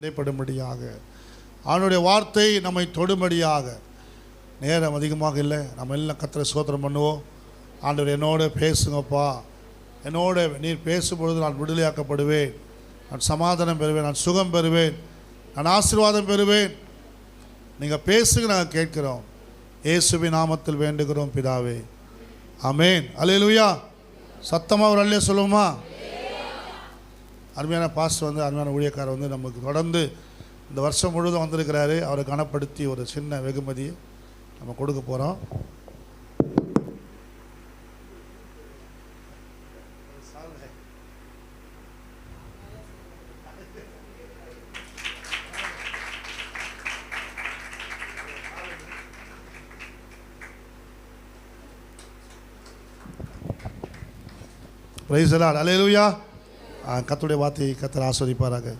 படும்படியாக அவனுடைய வார்த்தை நம்மை தொடும்படியாக. நேரம் அதிகமாக இல்லை. நம்ம எல்லாம் கத்திர சோதனம் பண்ணுவோம்? ஆண்டவர் என்னோட பேசுங்கப்பா. என்னோட நீர் பேசும்பொழுது நான் விடுதலையாக்கப்படுவேன். நான் சமாதானம் பெறுவேன். நான் சுகம் பெறுவேன். நான் ஆசீர்வாதம் பெறுவேன். நீங்கள் பேசுங்க நாங்கள் கேட்கிறோம். இயேசுவி நாமத்தில் வேண்டுகிறோம் பிதாவே. அமேன் அல்லேலூயா சத்தமாக ஒரு அல்லே சொல்லுவோமா? அருமையான பாஸ் வந்து அருமையான ஊழியக்காரர் வந்து நமக்கு தொடர்ந்து இந்த வருஷம் முழுவதும் வந்திருக்கிறாரு. அவரை கனப்படுத்தி ஒரு சின்ன வெகுமதியை நம்ம கொடுக்க போகிறோம் பிரைசலால் அலையலுயா கத்துடைய வார்த்தையை கத்தர் ஆஸ்வதிப்பாராக.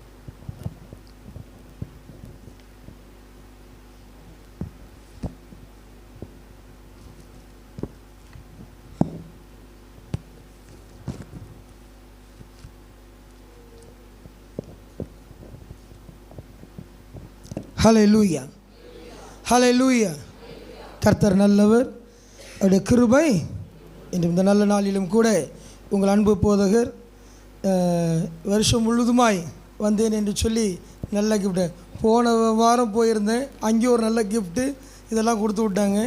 ஹலெலூயா ஹலெலூயா கர்த்தர் நல்லவர். அவருடைய கிருபை இன்று இந்த நல்ல நாளிலும் கூட உங்கள் அன்பு போதகர் வருஷம் முழுதுமாய் வந்தேன் என்று சொல்லி நல்ல கிஃப்ட்டு போன வாரம் போயிருந்தேன். அங்கேயும் ஒரு நல்ல கிஃப்ட்டு இதெல்லாம் கொடுத்து விட்டாங்க.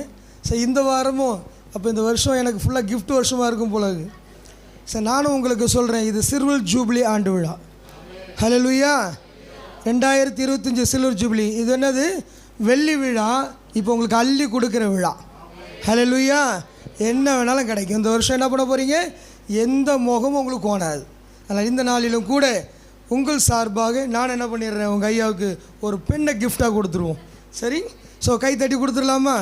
சரி இந்த வாரமும் அப்போ இந்த வருஷம் எனக்கு ஃபுல்லாக கிஃப்ட் வருஷமாக இருக்கும் போல சரி நானும் உங்களுக்கு சொல்கிறேன் இது சிறுவல் ஜூப்ளி ஆண்டு விழா. ஹalleluya ரெண்டாயிரத்தி இருபத்தஞ்சி சில்வர் ஜூப்ளி இது என்னது? வெள்ளி விழா இப்போ உங்களுக்கு அள்ளி கொடுக்குற விழா. ஹalleluya என்ன வேணாலும் கிடைக்கும். இந்த வருஷம் என்ன பண்ண போகிறீங்க எந்த முகமும் உங்களுக்கு கோணாது. அதனால் இந்த நாளிலும் கூட உங்கள் சார்பாக நான் என்ன பண்ணிடுறேன் உங்கள் ஐயாவுக்கு ஒரு பெண்ணை கிஃப்டாக கொடுத்துருவோம். சரி? ஸோ கை தட்டி கொடுத்துடலாமா?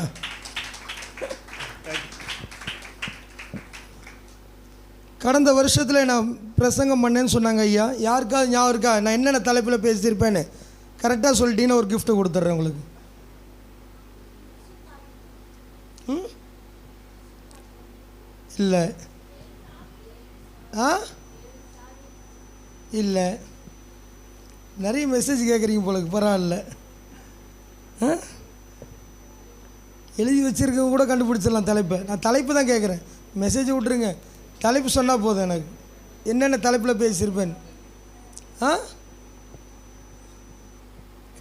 கடந்த வருஷத்தில் நான் பிரசங்கம் பண்ணேன்னு சொன்னாங்க ஐயா. யாருக்காவது ஞாபகம் இருக்கா நான் என்னென்ன தலைப்பில் பேசியிருப்பேன்னு கரெக்டாக சொல்லிட்டீங்கன்னா ஒரு கிஃப்ட்டு கொடுத்துட்றேன் உங்களுக்கு. ம்? இல்லை. ஆ? இல்லை. நிறைய மெசேஜ் கேட்குறீங்க போலக்கு பரவாயில்ல. ஆ? எழுதி வச்சுருக்கவங்க கூட கண்டுபிடிச்சிடலாம் தலைப்பை. நான் தலைப்பு தான் கேட்குறேன் மெசேஜ் விட்ருங்க தலைப்பு சொன்னால் போதும் எனக்கு. என்னென்ன தலைப்பில் பேசியிருப்பேன்? ஆ?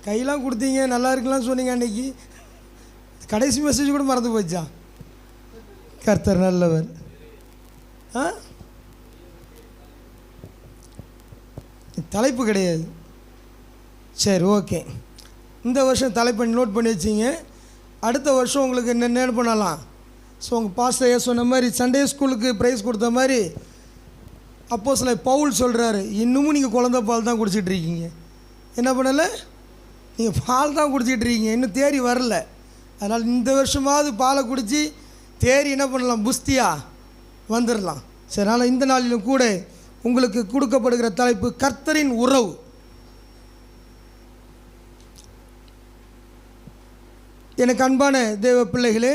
கையெல்லாம் கொடுத்தீங்க நல்லா இருக்கலாம் சொன்னீங்க அன்னைக்கு. கடைசி மெசேஜ் கூட மறந்து போச்சா? கர்த்தர் நல்லவர். ஆ? தலைப்பு கிடையாது. சரி ஓகே. இந்த வருஷம் தலைப்பை நோட் பண்ணி வச்சிங்க. அடுத்த வருஷம் உங்களுக்கு என்ன பண்ணலாம்? ஸோ உங்கள் பாஸ்டர் சொன்ன மாதிரி சண்டே ஸ்கூலுக்கு ப்ரைஸ் கொடுத்த மாதிரி அப்போ சில பவுல் சொல்கிறாரு இன்னமும் நீங்கள் குழந்த பால் தான் குடிச்சிட்டு இருக்கீங்க. என்ன பண்ணலை? நீங்கள் பால் தான் குடிச்சிட்டு இருக்கீங்க. இன்னும் தேறி வரல. அதனால் இந்த வருஷமாவது பாலை குடித்து தேறி என்ன பண்ணலாம்? புஸ்தியா வந்துடலாம் சரி அதனால் இந்த நாளிலும் கூட உங்களுக்கு கொடுக்கப்படுகிற தலைப்பு கர்த்தரின் உறவு. எனக்கு அன்பான தேவ பிள்ளைகளே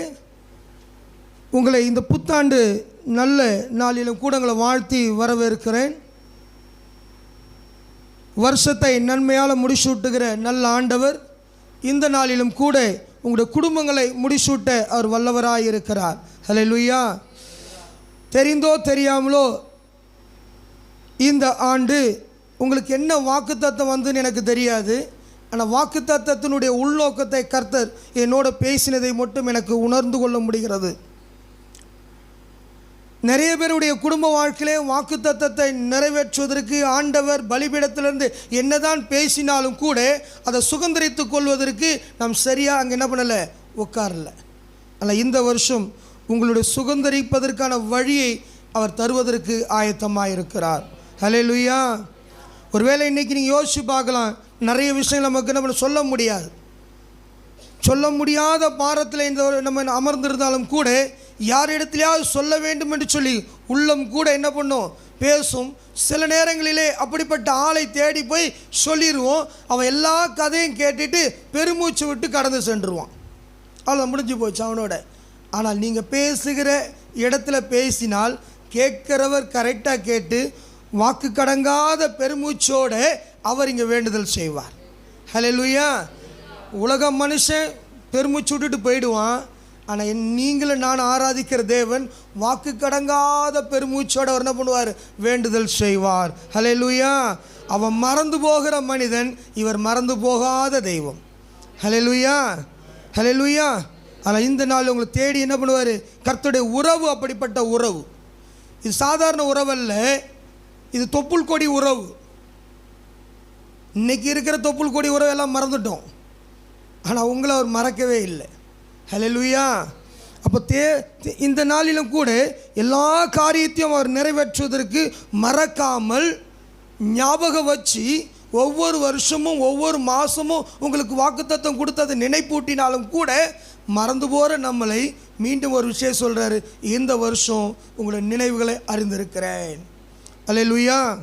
உங்களை இந்த புத்தாண்டு நல்ல நாளிலும் கூடங்களை வாழ்த்தி வரவேற்கிறேன். வருஷத்தை நன்மையால் முடிசூட்டுகிற நல்ல ஆண்டவர் இந்த நாளிலும் கூட உங்களுடைய குடும்பங்களை முடிசூட்ட அவர் வல்லவராக இருக்கிறார் ஹலே லுய்யா தெரிந்தோ தெரியாமலோ இந்த ஆண்டு உங்களுக்கு என்ன வாக்குத்தத்தம் வந்துன்னு எனக்கு தெரியாது. ஆனால் வாக்குத்தத்தத்தினுடைய உள்நோக்கத்தை கர்த்தர் என்னோட பேசினதை மட்டும் எனக்கு உணர்ந்து கொள்ள முடிகிறது. நிறைய பேருடைய குடும்ப வாழ்க்கையிலே வாக்குத்தத்தை நிறைவேற்றுவதற்கு ஆண்டவர் பலிபீடத்திலிருந்து என்னதான் பேசினாலும் கூட அதை சுதந்திரித்து கொள்வதற்கு நாம் சரியாக அங்கே என்ன பண்ணலை? உட்காரல. ஆனால் இந்த வருஷம் உங்களுடைய சுதந்திரிப்பதற்கான வழியை அவர் தருவதற்கு ஆயத்தமாக இருக்கிறார் ஹலே லுய்யா ஒருவேளை இன்னைக்கு நீங்கள் யோசித்து பார்க்கலாம் நிறைய விஷயங்கள் நமக்கு நம்ம சொல்ல முடியாது. சொல்ல முடியாத பாரத்தில் இந்த நம்ம அமர்ந்திருந்தாலும் கூட யாரிடத்திலேயாவது சொல்ல வேண்டும் என்று சொல்லி உள்ளம் கூட என்ன பண்ணும்? பேசும். சில நேரங்களிலே அப்படிப்பட்ட ஆளை தேடி போய் சொல்லிடுவோம் அவன் எல்லா கதையும் கேட்டுட்டு பெருமூச்சு விட்டு கடந்து சென்றுருவான். அவ்வளோ முடிஞ்சு போச்சு அவனோட. ஆனால் நீங்கள் பேசுகிற இடத்துல பேசினால் கேட்குறவர் கரெக்டாக கேட்டு வாக்கு கடங்காத பெருமூச்சோடு அவர் இங்கே வேண்டுதல் செய்வார். ஹalleluya உலக மனுஷன் பெருமூச்சு விட்டுட்டு போயிடுவான். ஆனால் என் நீங்களும் நான் ஆராதிக்கிற தேவன் வாக்கு கடங்காத பெருமூச்சோடு அவர் என்ன பண்ணுவார்? வேண்டுதல் செய்வார். ஹலே லூயா அவன் மறந்து போகிற மனிதன் இவர் மறந்து போகாத தெய்வம். ஹலே லூயா ஹலே லூயா ஆனால் இந்த நாள் உங்களை தேடி என்ன பண்ணுவார்? கர்த்தருடைய உறவு அப்படிப்பட்ட உறவு. இது சாதாரண உறவல்ல. இது தொப்புள் கொடி உறவு. இன்றைக்கி இருக்கிற தொப்புள் கொடி உறவு எல்லாம் மறந்துட்டோம். ஆனால் உங்களை அவர் மறக்கவே இல்லை. ஹalleluya அப்போ தே தே- இந்த நாளிலும் கூட எல்லா காரியத்தையும் அவர் நிறைவேற்றுவதற்கு மறக்காமல் ஞாபகம் வச்சு ஒவ்வொரு வருஷமும் ஒவ்வொரு மாதமும் உங்களுக்கு வாக்குத்தத்தம் கொடுத்ததை நினைப்பூட்டினாலும் கூட மறந்து போகிற நம்மளை மீண்டும் ஒரு விஷயம் சொல்கிறாரு இந்த வருஷம் உங்களோட நினைவுகளை அறிந்திருக்கிறேன். அல்லேலூயா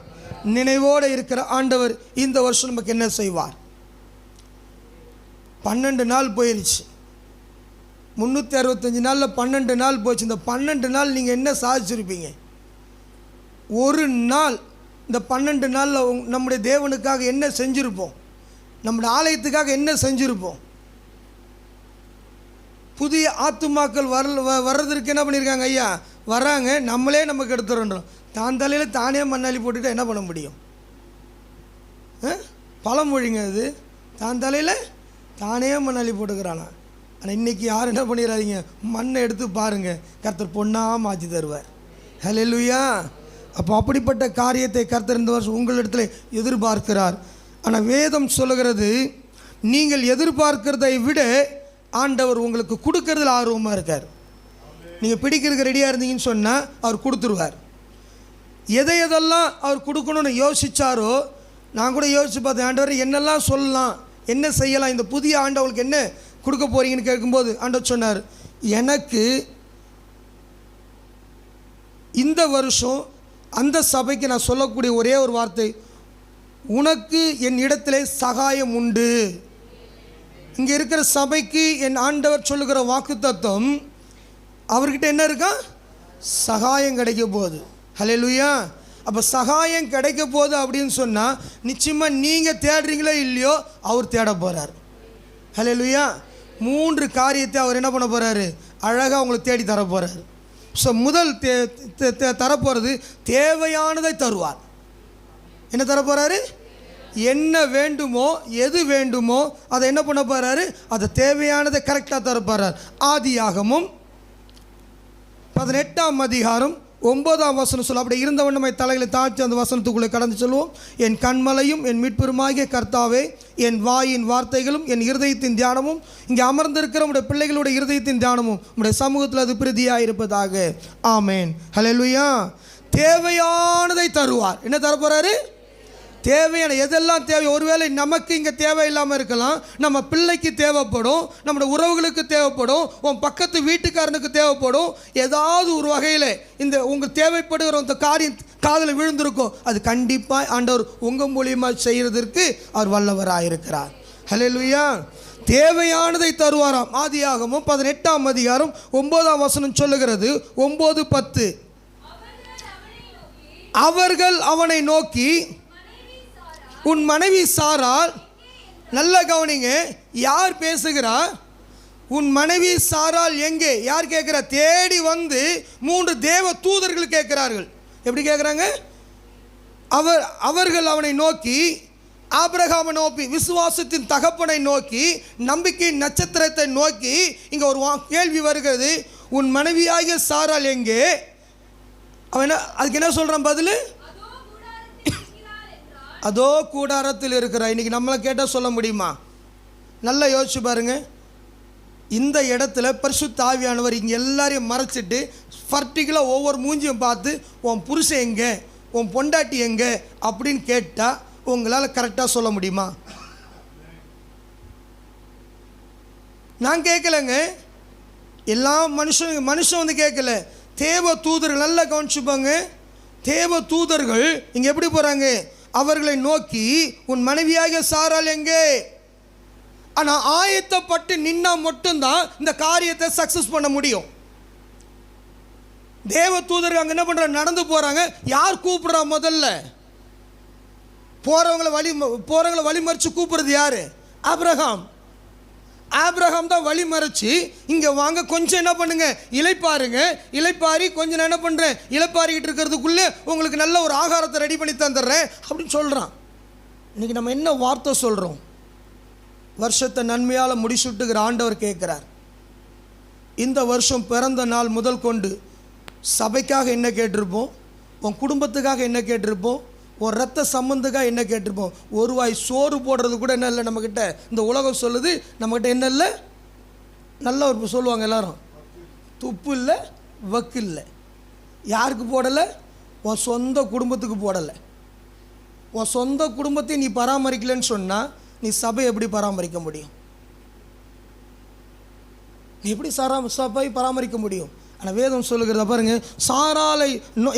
நினைவோடு இருக்கிற ஆண்டவர் இந்த வருஷம் நமக்கு என்ன செய்வார்? பன்னெண்டு நாள் போயிருச்சு. முந்நூற்றி அறுபத்தஞ்சி நாளில் பன்னெண்டு நாள் போச்சு. இந்த பன்னெண்டு நாள் நீங்கள் என்ன சாதிச்சிருப்பீங்க? ஒரு நாள் இந்த பன்னெண்டு நாளில் உங்- நம்முடைய தேவனுக்காக என்ன செஞ்சுருப்போம்? நம்முடைய ஆலயத்துக்காக என்ன செஞ்சுருப்போம்? புதிய ஆத்துமாக்கள் வர வ- வர்றதற்கு என்ன பண்ணியிருக்காங்க ஐயா? வராங்க. நம்மளே நமக்கு எடுத்துறோன்றோம் தான் தலையில் தானே மண்ணாளி போட்டுட்டு என்ன பண்ண முடியும்? ஆ? பழமொழிங்க அது. தான் தலையில் தானே மண்ணாளி போட்டுக்கிறானா? ஆனால் இன்றைக்கி யாரும் என்ன பண்ணிடாதீங்க மண்ணை எடுத்து பாருங்கள் கர்த்தர் பொண்ணாக மாற்றி தருவார். ஹalleluya. அப்போ அப்படிப்பட்ட காரியத்தை கர்த்தர் இந்த வருஷம் உங்களிடத்துல எதிர்பார்க்கிறார். ஆனால் வேதம் சொல்லுகிறது நீங்கள் எதிர்பார்க்கிறதை விட ஆண்டவர் உங்களுக்கு கொடுக்கறதுல ஆர்வமாக இருக்கார். நீங்கள் பிடிக்கிறதுக்கு ரெடியாக இருந்தீங்கன்னு சொன்னால் அவர் கொடுத்துருவார். எதை எதெல்லாம் அவர் கொடுக்கணும்னு யோசிச்சாரோ நான் கூட யோசித்து பார்த்தேன் ஆண்டவர் என்னெல்லாம் சொல்லலாம் என்ன செய்யலாம் இந்த புதிய ஆண்டவளுக்கு என்ன கொடுக்க போகிறீங்கன்னு கேட்கும்போது ஆண்டவர் சொன்னார் எனக்கு இந்த வருஷம் அந்த சபைக்கு நான் சொல்லக்கூடிய ஒரே ஒரு வார்த்தை உனக்கு என் இடத்திலே சகாயம் உண்டு. இங்கே இருக்கிற சபைக்கு என் ஆண்டவர் சொல்லுகிற வாக்குத்தத்தம் அவர்கிட்ட என்ன இருக்கா? சகாயம் கிடைக்க போகுது. ஹலெலுயா அப்போ சகாயம் கிடைக்க போகுது அப்படின்னு சொன்னால் நிச்சயமாக நீங்கள் தேடுறீங்களோ இல்லையோ அவர் தேட போகிறார் ஹலெலுயா மூன்று காரியத்தை அவர் என்ன பண்ண போகிறாரு அழகாக உங்களுக்கு தேடி தர போகிறாரு ஸோ முதல் தே தே- தே- தரப்போகிறது தேவையானதை தருவார். என்ன தர போகிறாரு என்ன வேண்டுமோ எது வேண்டுமோ அதை என்ன பண்ண போகிறாரு அதை தேவையானதை கரெக்டாக தர போகிறார் ஆதியாகமும் பதினெட்டாம் அதிகாரம் ஒன்பதாம் வசனம் சொல்ல அப்படி இருந்த வண்ணமை தலைகளை தாழ்த்தி அந்த வசனத்துக்குள்ளே கடந்து சொல்லுவோம் என் கண்மலையும் என் மீட்பெருமாகிய கர்த்தாவே என் வாயின் வார்த்தைகளும் என் இருதயத்தின் தியானமும் இங்கே அமர்ந்திருக்கிற உடைய பிள்ளைகளுடைய இருதயத்தின் தியானமும் உடைய சமூகத்தில் அது பிரதியாக இருப்பதாக ஆமேன். ஹalleluya. தேவையானதை தருவார். என்ன தரப்போறாரு? தேவையான எதெல்லாம் தேவை? ஒருவேளை நமக்கு இங்கே தேவையில்லாமல் இருக்கலாம். நம்ம பிள்ளைக்கு தேவைப்படும். நம்மளோட உறவுகளுக்கு தேவைப்படும். உன் பக்கத்து வீட்டுக்காரனுக்கு தேவைப்படும். ஏதாவது ஒரு வகையில் இந்த உங்கள் தேவைப்படுகிற அந்த காரியம் காதில் விழுந்திருக்கும் அது கண்டிப்பாக ஆண்டவர் உங்கள் மூலியமாக செய்கிறதற்கு அவர் வல்லவராக இருக்கிறார் ஹalleluya தேவையானதை தருவாராம். ஆதியாகமும் பதினெட்டாம் அதிகாரம் ஒன்பதாம் வசனம் சொல்லுகிறது. ஒம்பது பத்து. அவர்கள் அவனை நோக்கி உன் மனைவி சாரால் நல்ல கவனிங்க யார் பேசுகிறா? உன் மனைவி சாரால் எங்கே? யார் கேட்குறா? தேடி வந்து மூன்று தேவ தூதர்கள் கேட்கிறார்கள். எப்படி கேட்குறாங்க? அவர் அவர்கள் அவனை நோக்கி ஆபிரகாமை நோக்கி விசுவாசத்தின் தகப்பனை நோக்கி நம்பிக்கையின் நட்சத்திரத்தை நோக்கி இங்கே ஒரு கேள்வி வருகிறது. உன் மனைவியாகிய சாரால் எங்கே? அவன் அதுக்கு என்ன சொல்கிறான் பதில்? அதோ கூடாரத்தில் இருக்கிற இன்றைக்கி நம்மளை கேட்டால் சொல்ல முடியுமா? நல்லா யோசிச்சு பாருங்க. இந்த இடத்துல பரிசு தாவியானவர் இங்கே எல்லாரையும் மறைச்சிட்டு பர்டிகுலர் ஒவ்வொரு மூஞ்சியும் பார்த்து உன் புருஷன் எங்கே? உன் பொண்டாட்டி எங்கே? அப்படின்னு கேட்டால் உங்களால் கரெக்டாக சொல்ல முடியுமா? நான் கேட்கலங்க எல்லா மனுஷன் மனுஷன் வந்து கேட்கல தேவ தூதர்கள் நல்லா கவனிச்சுப்பாங்க. தேவ தூதர்கள் இங்கே எப்படி போகிறாங்க அவர்களை நோக்கி உன் மனைவியாக சாரால் எங்கே? ஆனால் ஆயத்தப்பட்டு நின்னா மட்டும்தான் இந்த காரியத்தை சக்ஸஸ் பண்ண முடியும். தேவ தூதர் அங்கே என்ன பண்ணுறாங்க நடந்து போகிறாங்க யார் கூப்பிடுறா முதல்ல? போகிறவங்கள வழி போகிறவங்கள வழிமறித்து கூப்பிடுறது யார்? அப்ரஹாம் ஆப்ரஹாம் தான் வழி மறைச்சி இங்கே வாங்க கொஞ்சம் என்ன பண்ணுங்க? இலைப்பாருங்க இலைப்பாரி கொஞ்சம் நான் என்ன பண்ணுறேன் இலைப்பாரிக்கிட்டு இருக்கிறதுக்குள்ளே உங்களுக்கு நல்ல ஒரு ஆகாரத்தை ரெடி பண்ணி தந்துடுறேன் அப்படின்னு சொல்கிறான் இன்றைக்கி நம்ம என்ன வார்த்தை சொல்கிறோம் வருஷத்தை நன்மையால் முடிச்சுட்டுக்கிற ஆண்டவர் கேட்குறார். இந்த வருஷம் பிறந்த நாள் முதல் கொண்டு சபைக்காக என்ன கேட்டிருப்போம்? உன் குடும்பத்துக்காக என்ன கேட்டிருப்போம்? ஒரு ரத்த சம்மந்துக்காக என்ன கேட்டிருப்போம்? ஒரு வாய் சோறு போடுறது கூட என்ன இல்லை நம்மக்கிட்ட இந்த உலகம் சொல்லுது நம்மக்கிட்ட என்ன இல்லை? நல்ல ஒரு சொல்லுவாங்க எல்லாரும். துப்பு இல்லை வக்கு இல்லை. யாருக்கு போடலை? உன் சொந்த குடும்பத்துக்கு போடலை. உன் சொந்த குடும்பத்தை நீ பராமரிக்கலைன்னு சொன்னால் நீ சபை எப்படி பராமரிக்க முடியும்? நீ எப்படி சரா சபை பராமரிக்க முடியும்? ஆனால் வேதம் சொல்லுகிறத பாருங்க. சாராலை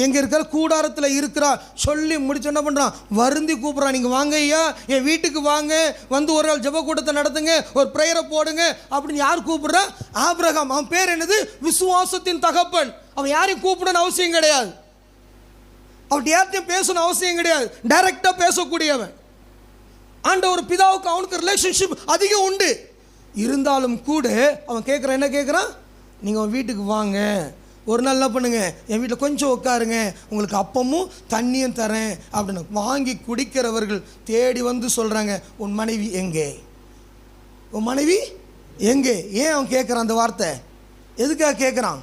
எங்கே இருக்கிற கூடாரத்தில் இருக்கிறா சொல்லி முடிச்சு என்ன பண்ணுறான் வருந்தி கூப்பிட்றான். நீங்கள் வாங்க ஐயா என் வீட்டுக்கு வாங்க. வந்து ஒரு நாள் ஜெப கூட்டத்தை நடத்துங்க ஒரு ப்ரேயரை போடுங்க அப்படின்னு யார் கூப்பிட்றா? ஆப்ரஹாம் அவன் பேர் என்னது? விசுவாசத்தின் தகப்பன். அவன் யாரையும் கூப்பிடணும்னு அவசியம் கிடையாது. அவன் யார்ட்டையும் பேசணும் அவசியம் கிடையாது. டைரெக்டாக பேசக்கூடியவன். ஒரு பிதாவுக்கு அவனுக்கு ரிலேஷன்ஷிப் அதிகம் உண்டு. இருந்தாலும் கூட அவன் கேட்குறான் என்ன கேட்குறான் நீங்கள் உன் வீட்டுக்கு வாங்க. ஒரு நாள் என்ன பண்ணுங்கள் என் வீட்டில் கொஞ்சம் உட்காருங்க. உங்களுக்கு அப்பமும் தண்ணியும் தரேன் அப்படின்னு வாங்கி குடிக்கிறவர்கள் தேடி வந்து சொல்கிறாங்க உன் மனைவி எங்கே? உன் மனைவி எங்கே? ஏன் அவன் கேட்குறான் அந்த வார்த்தை? எதுக்காக கேட்குறான்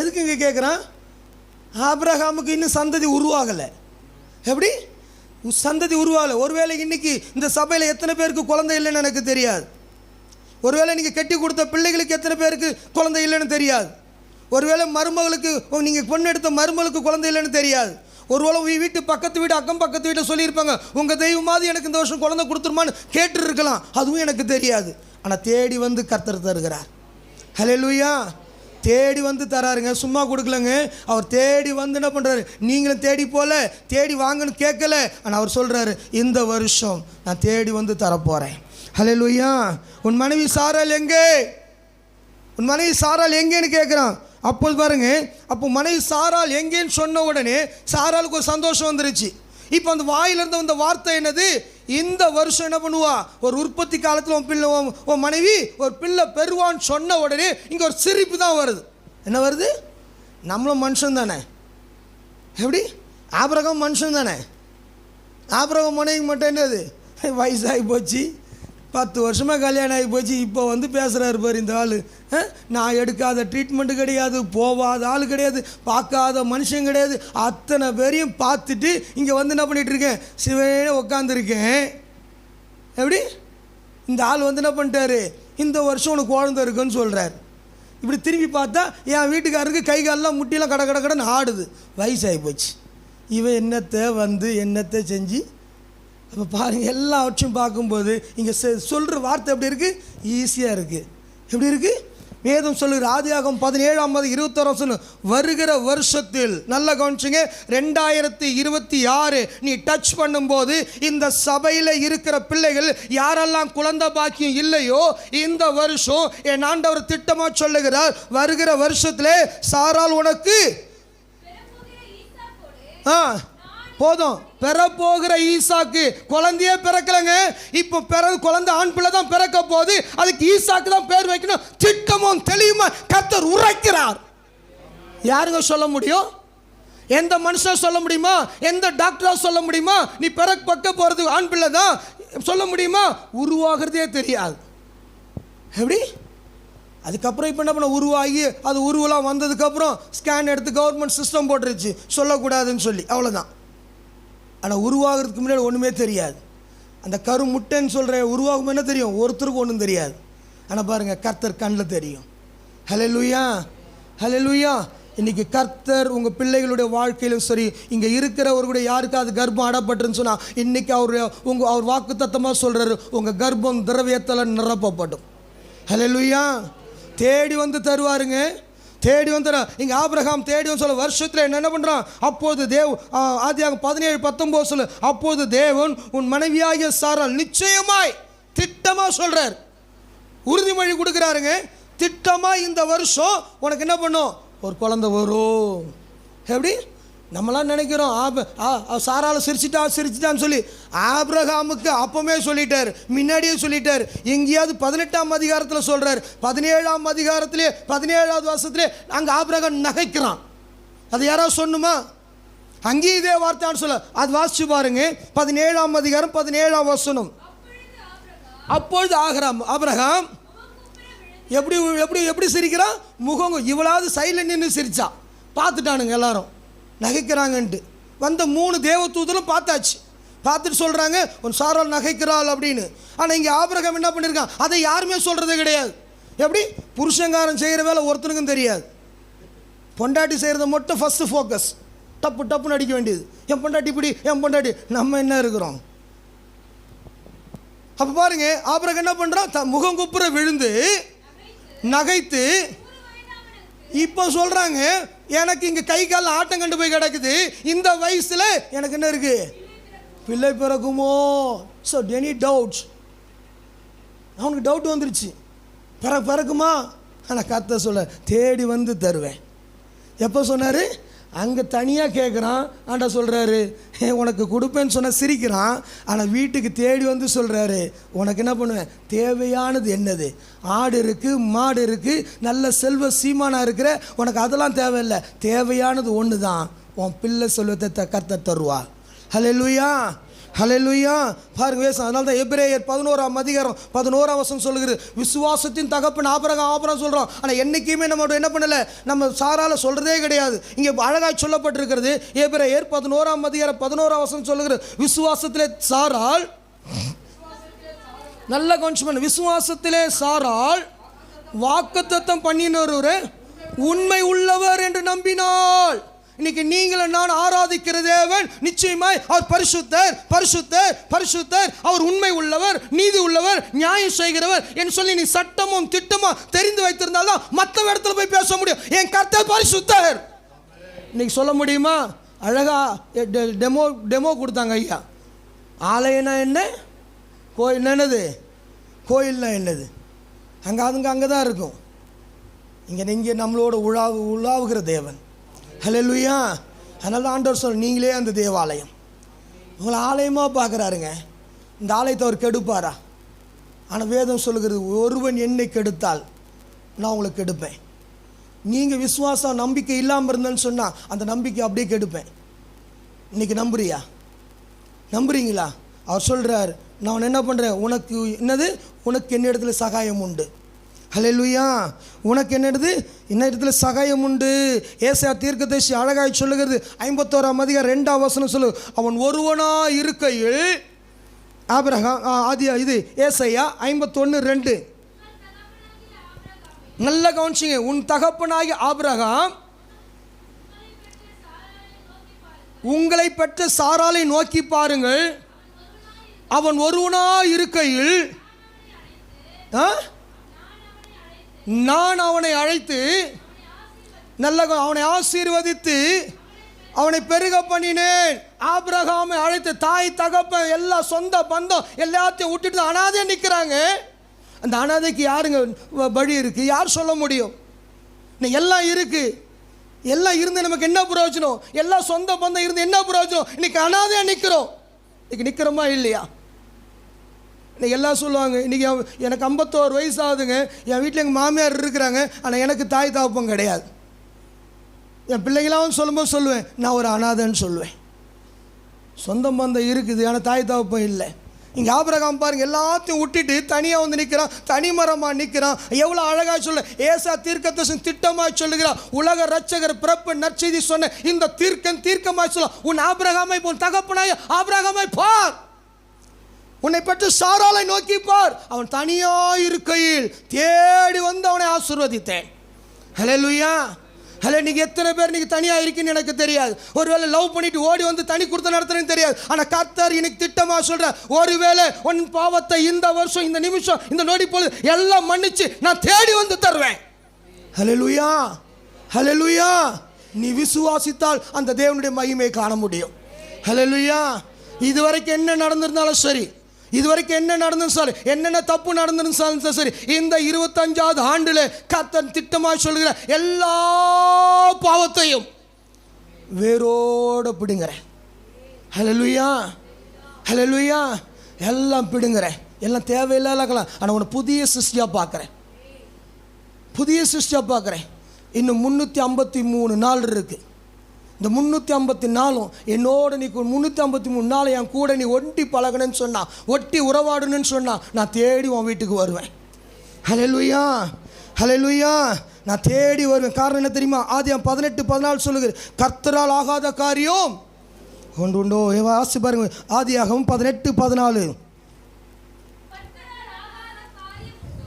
எதுக்கு இங்கே கேட்குறான் ஆப்ரஹாமுக்கு இன்னும் சந்ததி உருவாகலை. எப்படி? சந்ததி உருவாகலை. ஒருவேளை இன்றைக்கி இந்த சபையில் எத்தனை பேருக்கு குழந்தை இல்லைன்னு எனக்கு தெரியாது. ஒருவேளை நீங்கள் கட்டி கொடுத்த பிள்ளைகளுக்கு எத்தனை பேருக்கு குழந்தை இல்லைன்னு தெரியாது? ஒருவேளை மருமகளுக்கு நீங்கள் பொண்ணு எடுத்த மருமகளுக்கு குழந்தை இல்லைன்னு தெரியாது. ஒருவேளை உங்கள் வீட்டு பக்கத்து வீடு அக்கம் பக்கத்து வீட்டை சொல்லியிருப்பாங்க உங்கள் தெய்வமாவது எனக்கு இந்த வருஷம் குழந்தை கொடுத்துருமான்னு கேட்டுருக்கலாம். அதுவும் எனக்கு தெரியாது. ஆனால் தேடி வந்து கர்த்தர் தருகிறார். ஹலே தேடி வந்து தராருங்க. சும்மா கொடுக்கலங்க. அவர் தேடி வந்து என்ன பண்ணுறாரு நீங்களும் தேடி போகல தேடி வாங்கன்னு கேட்கல. ஆனால் அவர் சொல்கிறாரு இந்த வருஷம் நான் தேடி வந்து தரப்போகிறேன் ஹலே உன் மனைவி சாரால் எங்கே? உன் மனைவி சாரால் எங்கேன்னு கேட்குறான் அப்போது பாருங்க அப்போ மனைவி சாரால் எங்கேன்னு சொன்ன உடனே சாராளுக்கு ஒரு சந்தோஷம் வந்துருச்சு. இப்போ அந்த வாயிலிருந்து வந்த வார்த்தை என்னது? இந்த வருஷம் என்ன பண்ணுவா? ஒரு உற்பத்தி காலத்தில் உன் பிள்ளை உன் மனைவி ஒரு பிள்ளை பெறுவான்னு சொன்ன உடனே இங்கே ஒரு சிரிப்பு தான் வருது. என்ன வருது? நம்மளும் மனுஷன் தானே. எப்படி? ஆபிரகம் மனுஷன் தானே. ஆபிரகம் மனைவி மட்டும் என்னது? வயசாகி போச்சு. பத்து வருஷமாக கல்யாணம் ஆகி போச்சு இப்போ வந்து பேசுகிறாரு பாரு இந்த ஆள். நான் எடுக்காத ட்ரீட்மெண்ட்டு கிடையாது போவாத ஆள் கிடையாது பார்க்காத மனுஷன் கிடையாது. அத்தனை பேரையும் பார்த்துட்டு இங்கே வந்து என்ன பண்ணிகிட்ருக்கேன் இருக்கேன்? சிவனே உட்காந்துருக்கேன் எப்படி? இந்த ஆள் வந்து என்ன பண்ணிட்டாரு? இந்த வருஷம் உனக்கு குழந்தை இருக்குன்னு சொல்கிறார் இப்படி திரும்பி பார்த்தா என் வீட்டுக்காரருக்கு கை காலெல்லாம் முட்டிலாம் கட கட கடன்னு ஆடுது. வயசாகி போச்சு. இவன் என்னத்தை வந்து என்னத்தை செஞ்சு அப்போ பாருங்கள் எல்லாவற்றையும் பார்க்கும்போது இங்கே சொல்கிற வார்த்தை எப்படி இருக்குது ஈஸியாக இருக்குது எப்படி இருக்குது வேதம் சொல்லுகிற ஆதியாகம் பதினேழாம் மாதம் இருபத்தோராம் சொல்லு வருகிற வருஷத்தில் நல்லா கவனிச்சுங்க ரெண்டாயிரத்தி இருபத்தி ஆறு நீ டச் பண்ணும்போது இந்த சபையில் இருக்கிற பிள்ளைகள் யாரெல்லாம் குழந்தை பாக்கியம் இல்லையோ இந்த வருஷம் என் ஆண்டவர் திட்டமாக சொல்லுகிறார் வருகிற வருஷத்திலே சாரால் உனக்கு ஆ. போதும். பெறப்போகிற ஈசாக்கு குழந்தையே பிறக்கலைங்க. இப்போ பிற குழந்தை ஆண் பிள்ளை தான் பிறக்க போகுது. அதுக்கு ஈசாக்கு தான் பேர் வைக்கணும். திட்டமும் தெளிவுமா கத்தர் உரைக்கிறார். யாருங்க சொல்ல முடியும்? எந்த மனுஷன் சொல்ல முடியுமா? எந்த டாக்டரா சொல்ல முடியுமா? நீ பிற பக்க போகிறது ஆண் பிள்ளை தான். சொல்ல முடியுமா? உருவாகிறதே தெரியாது. எப்படி? அதுக்கப்புறம் இப்போ என்ன பண்ண? உருவாகி அது உருவெல்லாம் வந்ததுக்கப்புறம் ஸ்கேன் எடுத்து கவர்மெண்ட் சிஸ்டம் போட்டுருச்சு. சொல்லக்கூடாதுன்னு சொல்லி. அவ்வளோதான் ஆனால் உருவாகிறதுக்கு முன்னாடி ஒன்றுமே தெரியாது. அந்த கரு முட்டைன்னு சொல்கிற உருவாகும் என்ன தெரியும்? ஒருத்தருக்கு ஒன்றும் தெரியாது. ஆனால் பாருங்கள் கர்த்தர் கண்ணில் தெரியும். ஹலே லூயா ஹலே லூயா இன்றைக்கி கர்த்தர் உங்கள் பிள்ளைகளுடைய வாழ்க்கையிலும் சரி இங்கே இருக்கிறவர்களுடைய யாருக்காவது கர்ப்பம் அடப்பட்டுன்னு சொன்னால் இன்றைக்கி அவருடைய உங்கள் அவர் வாக்கு தத்தமாக சொல்கிறாரு உங்கள் கர்ப்பம் திரவியத்தில் நிரப்பப்படும். ஹலே லூயா தேடி வந்து தருவாருங்க. தேடி வந்து இங்கே ஆபிரகாம் தேடி வந்து சொல்ல வருஷத்தில் என்ன என்ன பண்ணுறான் அப்போது தேவ் ஆதியாக பதினேழு பத்தொம்போது சொல்லு. அப்போது தேவன் உன் மனைவியாகிய சாரால் நிச்சயமாய் திட்டமாக சொல்கிறார் உறுதிமொழி கொடுக்குறாருங்க. திட்டமாக இந்த வருஷம் உனக்கு என்ன பண்ணும்? ஒரு குழந்தை வரும். எப்படி? நம்மளாம் நினைக்கிறோம் ஆப ஆ ஆ, சிரிச்சிட்டா சிரிச்சிட்டான்னு சொல்லி ஆப்ரஹாமுக்கு அப்பமே சொல்லிட்டார் முன்னாடியே சொல்லிட்டார். எங்கேயாவது பதினெட்டாம் அதிகாரத்தில் சொல்கிறார் பதினேழாம் அதிகாரத்திலே பதினேழாவது வருஷத்திலே அங்கே ஆப்ரகம் நகைக்கிறான். அது யாராவது சொன்னுமா? அங்கேயும் இதே வார்த்தான்னு சொல்ல அது வாசிச்சு பாருங்க. பதினேழாம் அதிகாரம் பதினேழாம் வசனம். அப்பொழுது ஆகிராம் ஆப்ரகாம் எப்படி எப்படி எப்படி சிரிக்கிறான்? முகம் இவளாவது சைடில் நின்று சிரிச்சா. பார்த்துட்டானுங்க எல்லாரும். நகைக்கிறாங்கன்ட்டு. வந்த மூணு தேவதூதலும் பார்த்தாச்சு. பார்த்துட்டு சொல்கிறாங்க உன் சாரால் நகைக்கிறாள் அப்படின்னு. ஆனால் இங்கே ஆபரகம் என்ன பண்ணியிருக்கான் அதை யாருமே சொல்கிறது கிடையாது. எப்படி? புருஷங்காரன் செய்கிற வேலை ஒருத்தனுக்கும் தெரியாது. பொண்டாட்டி செய்கிறத மட்டும் ஃபஸ்ட்டு ஃபோக்கஸ் டப்பு டப்புன்னு அடிக்க வேண்டியது. என் பொண்டாட்டி இப்படி என் பொண்டாட்டி. நம்ம என்ன இருக்கிறோம்? அப்போ பாருங்க ஆபரகம் என்ன பண்ணுறான் த முகம் குப்புற விழுந்து நகைத்து இப்போ சொல்கிறாங்க எனக்கு இங்கே கை கால் ஆட்டம் கண்டு போய் கிடக்குது. இந்த வயசில் எனக்கு என்ன இருக்கு? பிள்ளை பிறக்குமோ? ஸோ எனி டவுட்ஸ் அவனுக்கு டவுட் வந்துருச்சு. பிற பிறக்குமா? ஆனால் கத்த சொல்ல தேடி வந்து தருவேன். எப்போ சொன்னார்? அங்கே தனியாக கேட்குறான் ஆண்டா சொல்கிறாரு உனக்கு கொடுப்பேன்னு சொன்னால் சிரிக்கிறான். ஆனால் வீட்டுக்கு தேடி வந்து சொல்கிறாரு உனக்கு என்ன பண்ணுவேன்? தேவையானது என்னது? ஆடு இருக்குது மாடு இருக்குது நல்ல செல்வ சீமானாக இருக்கிற உனக்கு அதெல்லாம் தேவையில்லை. தேவையானது ஒன்று தான் உன் பிள்ளை செல்வத்தை த கத்த தருவா ஹலெலுயா ஹலெலுயா பாருங்க வேசம் அதனால தான் எப்ரேயர் பதினோராம் அதிகாரம் பதினோராம் வருஷம் சொல்லுகிறது. விசுவாசத்தின் தகப்பன் ஆபரகம் ஆபரம் சொல்கிறோம் ஆனால் என்றைக்குமே நம்ம என்ன பண்ணலை? நம்ம சாரால் சொல்கிறதே கிடையாது. இங்கே அழகாய் சொல்லப்பட்டிருக்கிறது எப்ரேயர் பதினோராம் அதிகாரம் பதினோராம் வருஷம் சொல்லுகிறது. விசுவாசத்திலே சாரால் நல்ல கவனிச்சு விசுவாசத்திலே சாரால் வாக்குத்தத்தம் பண்ணினொரு உண்மை உள்ளவர் என்று நம்பினாள் இன்னைக்கு நீங்களும் நான் ஆராதிக்கிற தேவன் நிச்சயமாய் அவர் பரிசுத்தர் பரிசுத்தர் பரிசுத்தர். அவர் உண்மை உள்ளவர் நீதி உள்ளவர் நியாயம் செய்கிறவர் என்று சொல்லி நீ சட்டமும் திட்டமும் தெரிந்து வைத்திருந்தால்தான் மற்ற இடத்துல போய் பேச முடியும். என் கர்த்தர் பரிசுத்தர். இன்னைக்கு சொல்ல முடியுமா? அழகா டெமோ டெமோ கொடுத்தாங்க ஐயா. ஆலயம்னா என்ன? கோயில் என்னது? கோயில்னா என்னது? அங்கே அதுங்க அங்கே தான் இருக்கும். இங்கே இங்கே நம்மளோட உலாவு உலாவுகிற தேவன். ஹalleluya. அதனால ஆண்டவர் சொல் நீங்களே அந்த தேவாலயம். உங்களை ஆலயமாக பார்க்குறாருங்க. இந்த ஆலயத்தை அவர் கெடுப்பாரா? ஆனால் வேதம் சொல்லுகிறது ஒருவன் என்னை கெடுத்தால் நான் உங்களை கெடுப்பேன். நீங்கள் விசுவாசம் நம்பிக்கை இல்லாமல் இருந்தேன்னு சொன்னால் அந்த நம்பிக்கை அப்படியே கெடுப்பேன். இன்னைக்கு நம்புறியா? நம்புறீங்களா? அவர் சொல்கிறார் நான் என்ன பண்ணுறேன் உனக்கு என்னது? உனக்கு என்ன இடத்துல சகாயம் உண்டு. ஹலெலுயா உனக்கு என்னது என்ன இடத்துல சகாயம் உண்டு. ஏசையா தீர்க்கதரிசி அழகாய் சொல்லுகிறது. ஐம்பத்தோராம் அதிகாரம் ரெண்டாம் வசனம் சொல்லு. அவன் ஒருவனா இருக்கையில் ஆபிரகாம் ஆ, இது ஏசையா ஐம்பத்தொன்று ரெண்டு. நல்ல கவனிச்சிங்க. உன் தகப்பனாகி ஆபிரகாம் உங்களை பெற்ற சாராலை நோக்கி பாருங்கள். அவன் ஒருவனா இருக்கையில் ஆ? நான் அவனை அழைத்து நல்ல அவனை ஆசீர்வதித்து அவனை பெருக பண்ணினேன். ஆபிரகாமை அழைத்து தாய் தகப்பன் எல்லா சொந்த பந்தம் எல்லாத்தையும் விட்டுட்டு அனாதையாக நிற்கிறாங்க அந்த அனாதைக்கு யாருங்க வ- வழி இருக்குது யார் சொல்ல முடியும்? இன்னைக்கு எல்லாம் இருக்குது எல்லாம் இருந்து நமக்கு என்ன பிரயோஜனம்? எல்லாம் சொந்த பந்தம் இருந்து என்ன பிரயோஜனம்? இன்னைக்கு அனாதையாக நிற்கிறோம் இன்னைக்கு நிற்கிறோமா இல்லையா? இன்னைக்கு எல்லாம் சொல்லுவாங்க. இன்றைக்கி எனக்கு ஐம்பத்தோரு வயசு ஆகுதுங்க என் வீட்டில் எங்கள் மாமியார் இருக்கிறாங்க. ஆனால் எனக்கு தாய் தாப்பம் கிடையாது. என் பிள்ளைங்களாம் சொல்லும்போது சொல்லுவேன் நான் ஒரு அனாதைன்னு சொல்லுவேன். சொந்த பந்தம் இருக்குது ஆனால் தாய் தாப்பம் இல்லை. இங்கே ஆபரகாம் பாருங்க எல்லாத்தையும் விட்டுட்டு தனியாக வந்து நிற்கிறான் தனிமரமாக நிற்கிறான் எவ்வளோ அழகாக சொல்ல ஏசா தீர்க்கத்தை திட்டமாக சொல்லுகிறான் உலக ரட்சகர் பிறப்பு நற்செய்தி சொன்ன இந்த தீர்க்கன் தீர்க்கமாக சொல்ல உன் ஆபிரகாமை உன் தகப்பனாய் ஆபரகமாய் பார். உன்னை பெற்று சாராலை நோக்கி பார். அவன் தனியா இருக்கையில் தேடி வந்து அவனை ஆசிர்வதித்தேன். ஹலே லுய்யா ஹலோ நீங்கள் எத்தனை பேர் நீங்கள் தனியாக இருக்கீங்கன்னு எனக்கு தெரியாது. ஒருவேளை லவ் பண்ணிட்டு ஓடி வந்து தனி கொடுத்து நடத்துறேன்னு தெரியாது. ஆனால் கர்த்தர் எனக்கு திட்டமாக சொல்கிறேன் ஒருவேளை உன் பாவத்தை இந்த வருஷம் இந்த நிமிஷம் இந்த நொடி பொழுது எல்லாம் மன்னிச்சு நான் தேடி வந்து தருவேன். ஹலோ லுயா ஹலோ லுயா நீ விசுவாசித்தால் அந்த தேவனுடைய மகிமையை காண முடியும். ஹலே லுயா இதுவரைக்கும் என்ன நடந்திருந்தாலும் சரி இதுவரைக்கும் என்ன நடந்தது சார் என்னென்ன தப்பு நடந்திருந்தாலும் சரி இந்த இருபத்தஞ்சாவது ஆண்டில் கத்தன் திட்டமாக சொல்கிற எல்லா பாவத்தையும் வேரோட பிடுங்குறேன். ஹலலுயா ஹலலுயா எல்லாம் பிடுங்குறேன். எல்லாம் தேவையில்லாக்கலாம் ஆனால் உன்னை புதிய சிருஷ்டியாக பார்க்குறேன். புதிய சிருஷ்டியாக பார்க்குறேன். இன்னும் முந்நூற்றி ஐம்பத்தி மூணு நாள் இருக்குது இந்த முந்நூற்றி ஐம்பத்தி நாலும் என்னோட நீ முந்நூற்றி ஐம்பத்தி மூணு நாள் என் கூட நீ ஒட்டி பழகணும்னு சொன்னான் ஒட்டி உறவாடணும்னு சொன்னான் நான் தேடி உன் வீட்டுக்கு வருவேன். ஹலெலுயா ஹலெலுயா நான் தேடி வருவேன். காரணம் என்ன தெரியுமா? ஆதியம் பதினெட்டு பதினாலு சொல்லுகிறது கர்த்தரால் ஆகாத காரியம். ஒன்று உண்டோ. ஏவா ஆசி பாருங்க. ஆதியாகவும் பதினெட்டு பதினாலு.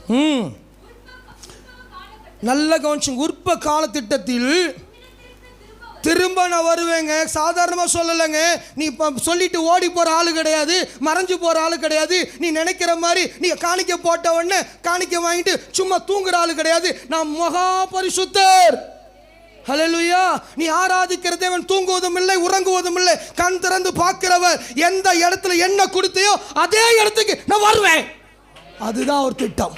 ம். நல்ல கவனிச்சு உற்ப காலத்திட்டத்தில் திரும்ப நான் வருவேங்க. சாதாரணமாக சொல்லலைங்க. நீ இப்போ சொல்லிட்டு ஓடி போகிற ஆள் கிடையாது மறைஞ்சு போகிற ஆள் கிடையாது. நீ நினைக்கிற மாதிரி நீ காணிக்க போட்ட உடனே காணிக்க வாங்கிட்டு சும்மா தூங்குற ஆள் கிடையாது. நான் மகா பரிசுத்தர். ஹலலுயா நீ ஆராதிக்கிற தேவன் தூங்குவதும் இல்லை உறங்குவதும் இல்லை. கண் திறந்து பார்க்கிறவர் எந்த இடத்துல என்ன கொடுத்தையோ அதே இடத்துக்கு நான் வருவேன். அதுதான் ஒரு திட்டம்.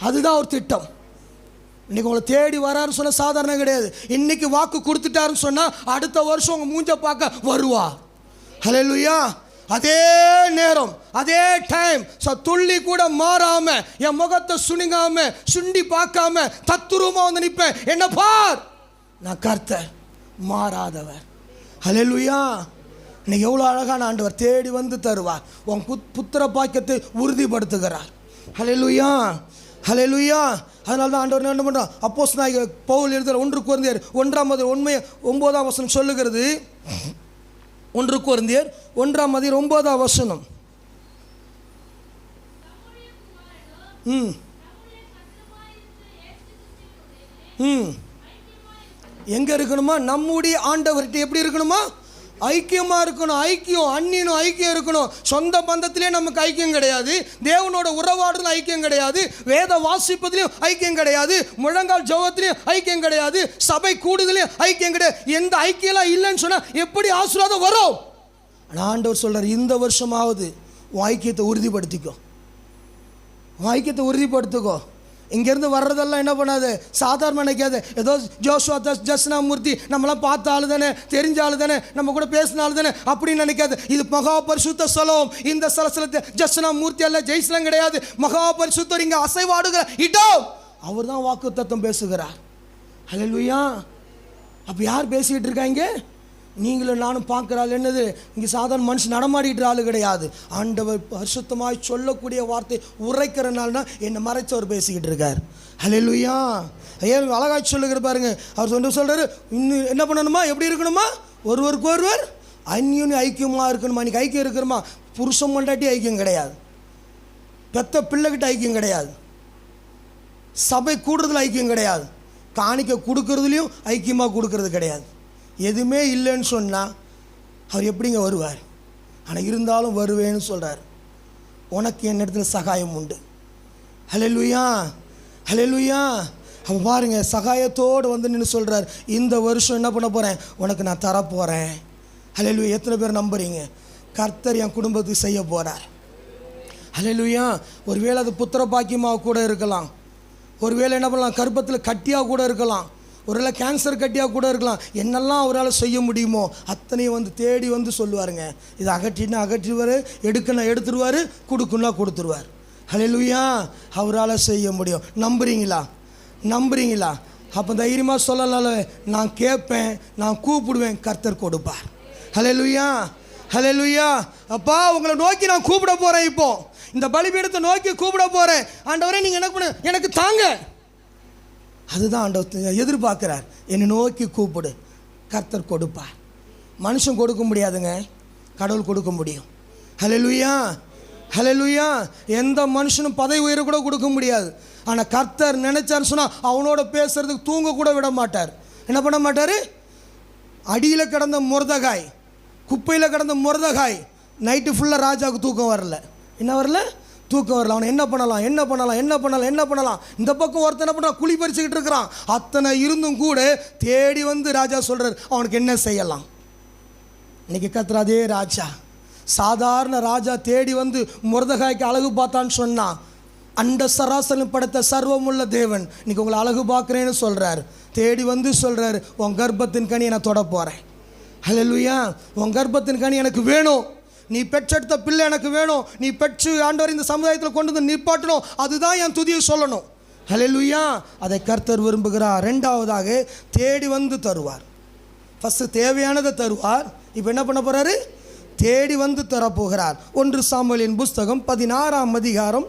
அதுதான் ஒரு திட்டம். இன்னைக்கு உங்களை தேடி வராருன்னு சொன்ன சாதாரணம் கிடையாது. இன்னைக்கு வாக்கு கொடுத்துட்டாருன்னு சொன்னால் அடுத்த வருஷம் உங்கள் மூஞ்ச பார்க்க வருவா. ஹalleluya. அதே நேரம் அதே டைம் ச துள்ளி கூட மாறாம என் முகத்தை சுணுங்காமல் சுண்டி பார்க்காம தத்துரூபமா வந்து நிற்பேன். என்ன பார்? நான் கர்த்தர் மாறாதவர். லுய்யா இன்னைக்கு எவ்வளோ அழகான ஆண்டவர் தேடி வந்து தருவார். உன் புத் புத்திர பாக்கியத்தை உறுதிப்படுத்துகிறார் ஹalleluya. ஹalleluya அதனால தான் ஆண்டவர் என்ன பண்ணுறான் அப்போஸ் நாயகர் பவுல் எழுதுகிற ஒன்று குழந்தையர் ஒன்றாம் மதி உண்மையை ஒன்பதாம் வசனம் சொல்லுகிறது. ஒன்று குழந்தையர் ஒன்றாம் மதி ஒன்பதாம் வசனம். ம். ம். எங்கே இருக்கணுமா? நம்முடைய ஆண்டவர்கிட்ட எப்படி இருக்கணுமா? ஐக்கியமாக இருக்கணும் ஐக்கியம் அந்நியனும் ஐக்கியம் இருக்கணும். சொந்த பந்தத்திலே நமக்கு ஐக்கியம் கிடையாது. தேவனோட உறவாடுதல் ஐக்கியம் கிடையாது. வேத வாசிப்பதிலையும் ஐக்கியம் கிடையாது. முழங்கால் ஜெபத்திலையும் ஐக்கியம் கிடையாது. சபை கூடுதலையும் ஐக்கியம் கிடையாது. எந்த ஐக்கியம்லாம் இல்லைன்னு சொன்னால் எப்படி ஆசீர்வாதம் வரும்? ஆனால் ஆண்டவர் சொல்கிறார் இந்த வருஷமாவது உன் ஐக்கியத்தை உறுதிப்படுத்திக்கோ. உன் ஐக்கியத்தை உறுதிப்படுத்துக்கோ. இங்கேருந்து வர்றதெல்லாம் என்ன பண்ணாது? சாதாரண நினைக்காது. ஏதோ ஜோஷுவா தஸ் ஜஸ்னாமூர்த்தி நம்மளாம் பார்த்த ஆளு தானே தெரிஞ்ச ஆளு தானே நம்ம கூட பேசின ஆளு தானே அப்படின்னு நினைக்காது. இது மகா பரிசுத்த ஸ்தலம் இந்த ஸ்தலத்தில் ஜஸ்னாமூர்த்தி அல்ல ஜெய்ஸ்லாம் கிடையாது. மகா பரிசுத்தர் இங்கே அசைவாடுகிற இடம். அவர் தான் வாக்கு தத்துவம் பேசுகிறார். ஹalleluya அப்போ யார் பேசிக்கிட்டு இருக்காங்க நீங்களும் நானும் பார்க்குறாள் என்னது? இங்கே சாதாரண மனுஷன் நடமாடிக்கிட்ட ஆள் கிடையாது. ஆண்டவர் பரிசுத்தமாய் சொல்லக்கூடிய வார்த்தை உரைக்கிறனால என்னை மறைச்சவர் பேசிக்கிட்டு இருக்கார். ஹalleluya ஏன் அழகாய் சொல்லுகிற பாருங்க. அவர் சொன்ன சொல்கிறாரு இன்னும் என்ன பண்ணணுமா? எப்படி இருக்கணுமா? ஒருவருக்கு ஒருவர் அந்யுன்னு ஐக்கியமாக இருக்கணுமா? இன்றைக்கி ஐக்கியம் இருக்கணுமா புருஷம் கொண்டாட்டி ஐக்கியம் கிடையாது. பெத்த பிள்ளைகிட்ட ஐக்கியம் கிடையாது. சபை கூடுறதுல ஐக்கியம் கிடையாது. காணிக்க கொடுக்கறதுலையும் ஐக்கியமாக கொடுக்கறது கிடையாது. எதுவுமே இல்லைன்னு சொன்னால் அவர் எப்படிங்க வருவார்? ஆனால் இருந்தாலும் வருவேன்னு சொல்கிறார் உனக்கு என் இடத்துல சகாயம் உண்டு. ஹலெலுயா ஹலெலுயா அப்போ பாருங்க சகாயத்தோடு வந்து நின்று சொல்கிறார் இந்த வருஷம் என்ன பண்ண போகிறேன் உனக்கு நான் தரப்போகிறேன் ஹலெலுயா எத்தனை பேர் நம்புறீங்க? கர்த்தர் என் குடும்பத்துக்கு செய்ய போகிறார் ஹலெலுயா ஒருவேளை அது புத்திர பாக்கியமாக கூட இருக்கலாம். ஒருவேளை என்ன பண்ணலாம்? கர்ப்பத்தில் கட்டியாக கூட இருக்கலாம். ஒருவேளை கேன்சர் கட்டியாக கூட இருக்கலாம். என்னெல்லாம் அவரால் செய்ய முடியுமோ அத்தனையும் வந்து தேடி வந்து சொல்லுவாருங்க. இதை அகற்றினா அகற்றிடுவார் எடுக்கணும் எடுத்துருவார் கொடுக்குன்னா கொடுத்துருவார். ஹலெலுயா அவரால் செய்ய முடியும். நம்புறீங்களா? நம்புறீங்களா? அப்போ தைரியமாக சொல்லலாம்ல. நான் கேட்பேன் நான் கூப்பிடுவேன் கர்த்தர் கொடுப்பார். ஹலெலுயா ஹலெலுயா அப்பா உங்களை நோக்கி நான் கூப்பிட போகிறேன் இப்போ. இந்த பலிபீடத்தை நோக்கி கூப்பிட போகிறேன் ஆண்டவரே நீங்கள் என்ன பண்ணு? எனக்கு தாங்க. அதுதான் ஆண்டவர் எதிர்பார்க்குறார். என்னை நோக்கி கூப்பிடு. கர்த்தர் கொடுப்பார். மனுஷன் கொடுக்க முடியாதுங்க. கடவுள் கொடுக்க முடியும். ஹalleluya ஹalleluya எந்த மனுஷனும் பதவி உயிரை கூட கொடுக்க முடியாது. ஆனால் கர்த்தர் நினைச்சான்னு சொன்னால் அவனோட பேசுகிறதுக்கு தூங்க கூட விட மாட்டார். என்ன பண்ண மாட்டார்? அடியில் கிடந்த முருதகாய் குப்பையில் கிடந்த முருதகாய் நைட்டு ஃபுல்லாக ராஜாவுக்கு தூக்கம் வரல. என்ன வரல? தூக்கம் வரல. அவனை என்ன பண்ணலாம்? என்ன பண்ணலாம்? என்ன பண்ணலாம்? என்ன பண்ணலாம்? இந்த பக்கம் ஒருத்தன் என்ன பண்ணான் குழி பறிச்சுக்கிட்டு இருக்கிறான். அத்தனை இருந்தும் கூட தேடி வந்து ராஜா சொல்கிறார் அவனுக்கு என்ன செய்யலாம்? இன்னைக்கு கத்துறாதே ராஜா சாதாரண ராஜா தேடி வந்து முருதகாய்க்கு அழகு பார்த்தான்னு சொன்னான் அண்ட சராசரம் படைத்த சர்வமுள்ள தேவன் இன்னைக்கு உங்களை அழகு பார்க்குறேன்னு சொல்கிறார் தேடி வந்து சொல்கிறார் உன் கர்ப்பத்தின் கனி நான் தொட போகிறேன் ஹalleluya. உன் கர்ப்பத்தின் கனி எனக்கு வேணும். நீ பெற்றெடுத்த பிள்ளை எனக்கு வேணும். நீ பெற்று ஆண்டவர் இந்த சமுதாயத்தில் கொண்டு வந்து நிப்பாட்டணும். அதுதான் என் துதியை சொல்லணும். ஹalleluya அதை கர்த்தர் விரும்புகிறார். ரெண்டாவதாக தேடி வந்து தருவார். ஃபஸ்ட்டு தேவையானதை தருவார். இப்போ என்ன பண்ண போகிறாரு தேடி வந்து தரப்போகிறார். ஒன்று சாமுவேலின் புஸ்தகம் பதினாறாம் அதிகாரம்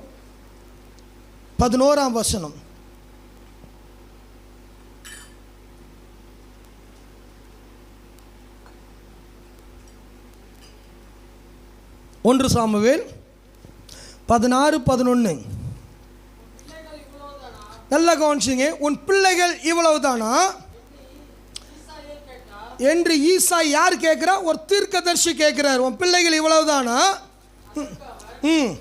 பதினோராம் வசனம். ஒன்று சாமுவேல் பதினாறு பதினொன்று நல்ல கவனிச்சிங்க. உன் பிள்ளைகள் இவ்வளவுதானா? என்று ஈசா யார் கேட்குறா? ஒரு தீர்க்கதர்ஷி கேட்குறார். உன் பிள்ளைகள் இவ்வளவுதானா? ம். ம்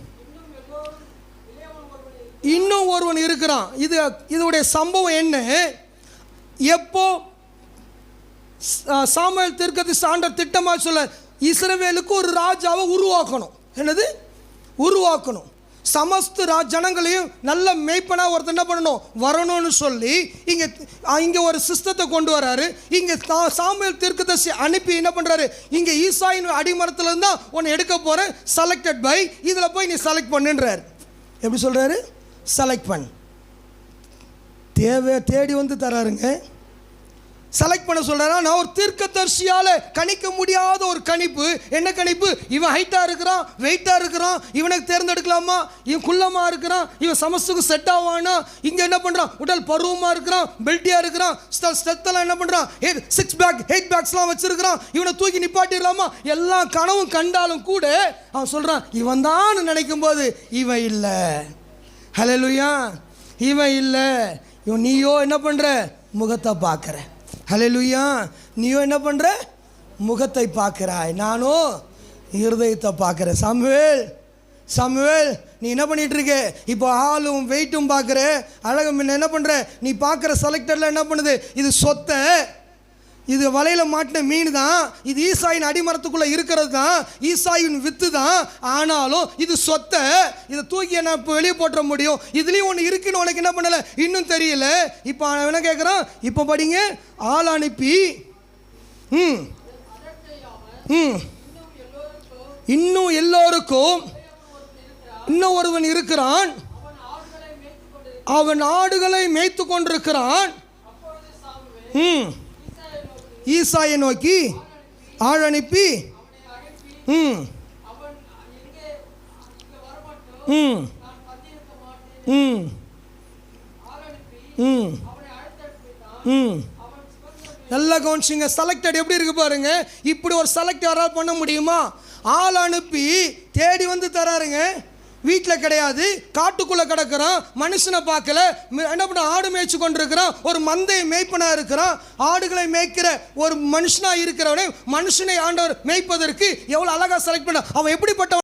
இன்னும் ஒருவன் இருக்கிறான். இது இதனுடைய சம்பவம் என்ன? எப்போ சாமுவேல் தீர்க்கதர்ஷி ஆண்டர் திட்டமாக சொல்ல இஸ்ரவேலுக்கு ஒரு ராஜாவை உருவாக்கணும். என்னது? உருவாக்கணும். சமஸ்து ரா ஜனங்களையும் நல்ல மேய்ப்பனாக ஒருத்தர் என்ன பண்ணணும்? வரணும்னு சொல்லி இங்கே இங்கே ஒரு சிஸ்டத்தை கொண்டு வராரு. இங்கே சா- சாமியல் தீர்க்கதர்சி அனுப்பி என்ன பண்ணுறாரு இங்கே ஈசாயின் அடிமரத்துல இருந்தா உன்னை எடுக்க போகிறேன் செலக்டட் பை இதில் போய் நீ செலக்ட் பண்ணுன்றார். எப்படி சொல்கிறாரு செலக்ட் பண் தேவை தேடி வந்து தராருங்க. செலக்ட் பண்ண சொல்றாரா? நான் ஒரு தீர்க்கதரிசியால கணிக்க முடியாத ஒரு கணிப்பு. என்ன கணிப்பு? இவன் ஹைட்டாக இருக்கிறான் வெயிட்டாக இருக்கிறான் இவனுக்கு தேர்ந்தெடுக்கலாமா? இவன் குள்ளமாக இருக்கிறான் இவன் சமஸ்துக்கு செட் ஆவானா? இங்கே என்ன பண்ணுறான் உடல் பருவமாக இருக்கிறான் பெல்ட்டியாக இருக்கிறான் ஸ்டெத்தெல்லாம் என்ன பண்ணுறான் ஏ சிக்ஸ் பேக் எயிட் பேக்ஸ்லாம் வச்சுருக்கிறான். இவனை தூக்கி நிப்பாட்டிடலாமா? எல்லா கனவும் கண்டாலும் கூட அவன் சொல்கிறான் இவன் தான் நினைக்கும் போது இவன் இல்லை. ஹலலுயா இவன் இல்லை. இவன் நீயோ என்ன பண்ணுற முகத்தை பார்க்குற ஹலெலுயா நீயோ என்ன பண்ணுற முகத்தை பார்க்குறாய். நானோ இருதயத்தை பார்க்குறேன். சமுவேல் சமுவேல் நீ என்ன பண்ணிட்டு இருக்க இப்போ ஆளும் வெயிட்டும் பார்க்குற. அழகு முன்ன என்ன பண்ணுற நீ பார்க்குற செலக்டரில் என்ன பண்ணுது? இது சொத்தை. இது வலையில் மாட்டின மீன் தான் இது ஈசாயின் அடிமரத்துக்குள்ளே இருக்கிறது தான் ஈசாயின் வித்து தான் ஆனாலும் இது சொத்தை இதை தூக்கி என்ன இப்போ வெளியே போட்டுற முடியும்? இதுலேயும் ஒன்று இருக்குன்னு உனக்கு என்ன பண்ணலை? இன்னும் தெரியல. இப்போ அவன் என்ன கேட்குறான் இப்போ படிங்க. ஆள் அனுப்பி. ம். ம். இன்னும் எல்லோருக்கும் இன்னும் ஒருவன் இருக்கிறான். அவன் ஆடுகளை மேய்த்து கொண்டிருக்கிறான். ம். ஈசாயை நோக்கி ஆள் அனுப்பி ம். ம். ம். ம். ம். நல்லா கவனிச்சிங்க. செலக்டட் எப்படி இருக்கு பாருங்க. இப்படி ஒரு செலக்ட் யாராவது பண்ண முடியுமா? ஆள் அனுப்பி தேடி வந்து தராருங்க. வீட்டில் கிடையாது காட்டுக்குள்ளே கிடக்கிறான் மனுஷனை பார்க்கல என்ன பண்ண ஆடு மேய்ச்சி கொண்டிருக்கிறான் ஒரு மந்தை மேய்ப்பனாக இருக்கிறான் ஆடுகளை மேய்க்கிற ஒரு மனுஷனாக இருக்கிறவனே மனுஷனை ஆண்டவர் மேய்ப்பதற்கு எவ்வளோ அழகாக செலக்ட் பண்ண அவன் எப்படிப்பட்ட